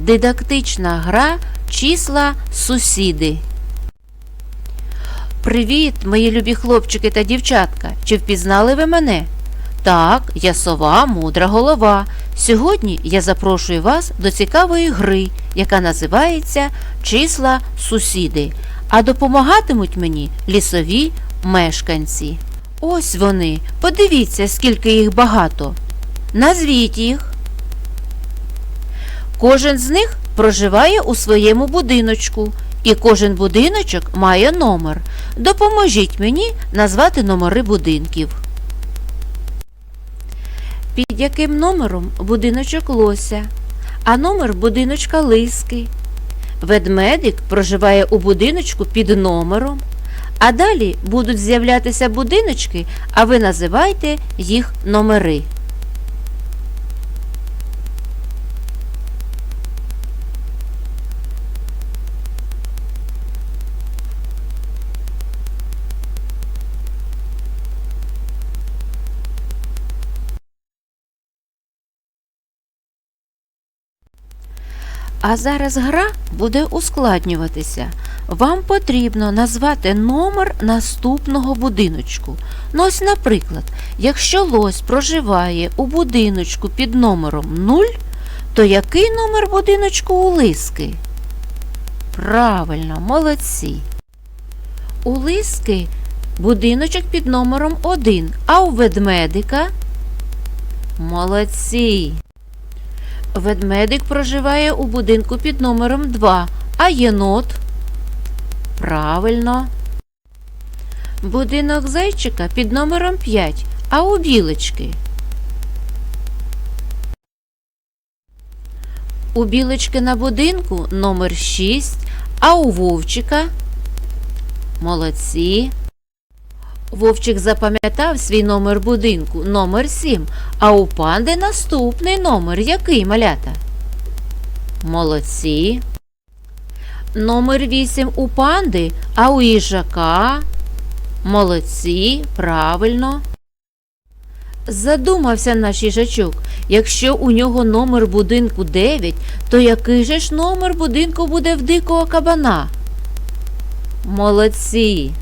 Дидактична гра числа сусіди. Привіт, мої любі хлопчики та дівчатка. Чи впізнали ви мене? Так, я сова, мудра голова. Сьогодні я запрошую вас до цікавої гри, яка називається Числа сусіди. А допомагатимуть мені лісові мешканці. Ось вони. Подивіться, скільки їх багато. Назвіть їх. Кожен з них проживає у своєму будиночку, і кожен будиночок має номер. Допоможіть мені назвати номери будинків. Під яким номером будиночок лося, а номер будиночка лиски. Ведмедик проживає у будиночку під номером. А далі будуть з'являтися будиночки, а ви називайте їх номери. А зараз гра буде ускладнюватися. Вам потрібно назвати номер наступного будиночку. Ну ось, наприклад, якщо лось проживає у будиночку під номером 0, то який номер будиночку у лиски? Правильно, молодці. У лиски будиночок під номером 1, а у ведмедика молодці. Ведмедик проживає у будинку під номером 2, а єнот. Правильно. Будинок зайчика під номером 5, а у білочки. У білочки на будинку номер 6, а у вовчика. Молодці. Вовчик запам'ятав свій номер будинку номер 7, а у панди наступний номер який малята? Молодці. Номер 8 у панди, а у їжака. Молодці, правильно. Задумався наш їжачок. Якщо у нього номер будинку 9, то який же ж номер будинку буде в дикого кабана? Молодці.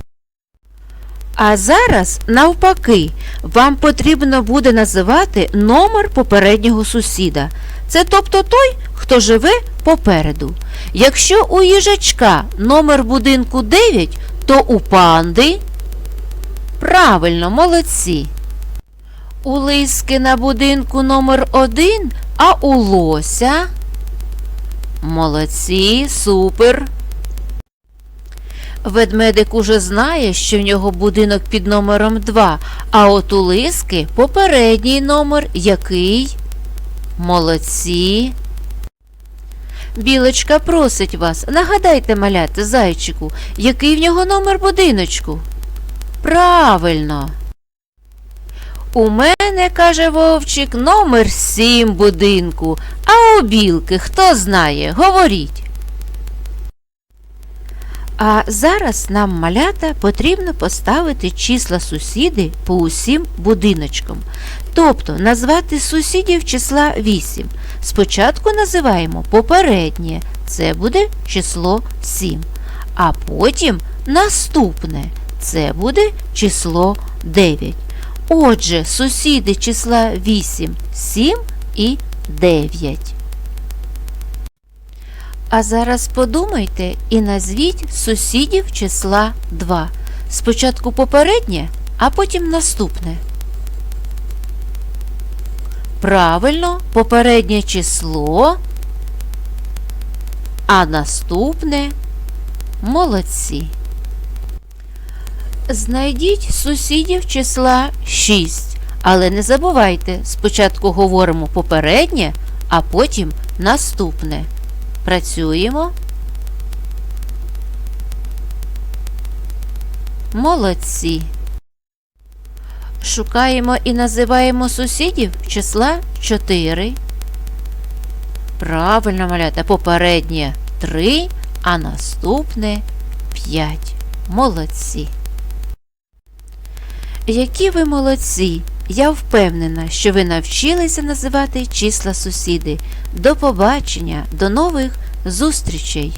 А зараз, навпаки, вам потрібно буде називати номер попереднього сусіда. Це тобто той, хто живе попереду. Якщо у їжачка номер будинку 9, то у панди. Правильно, молодці. У лиски на будинку номер 1, а у лося. Молодці, супер. Ведмедик уже знає, що в нього будинок під номером 2, а от у лиски попередній номер який? Молодці. Білочка просить вас, нагадайте маляти зайчику, який в нього номер будиночку. Правильно. У мене, каже вовчик, номер 7 будинку, а у білки хто знає, говоріть. А зараз нам малята потрібно поставити числа сусіди по усім будиночкам. Тобто назвати сусідів числа 8. Спочатку називаємо попереднє, це буде число 7. А потім наступне, це буде число 9. Отже, сусіди числа 8, 7 і 9. А зараз подумайте і назвіть сусідів числа 2. Спочатку попереднє, а потім наступне. Правильно, попереднє число, а наступне молодці. Знайдіть сусідів числа 6. Але не забувайте, спочатку говоримо попереднє, а потім наступне. Працюємо. Молодці. Шукаємо і називаємо сусідів числа 4. Правильно, малята, попереднє 3, а наступне 5. Молодці. Які ви молодці! Я впевнена, що ви навчилися називати числа сусіди. До побачення, до нових зустрічей!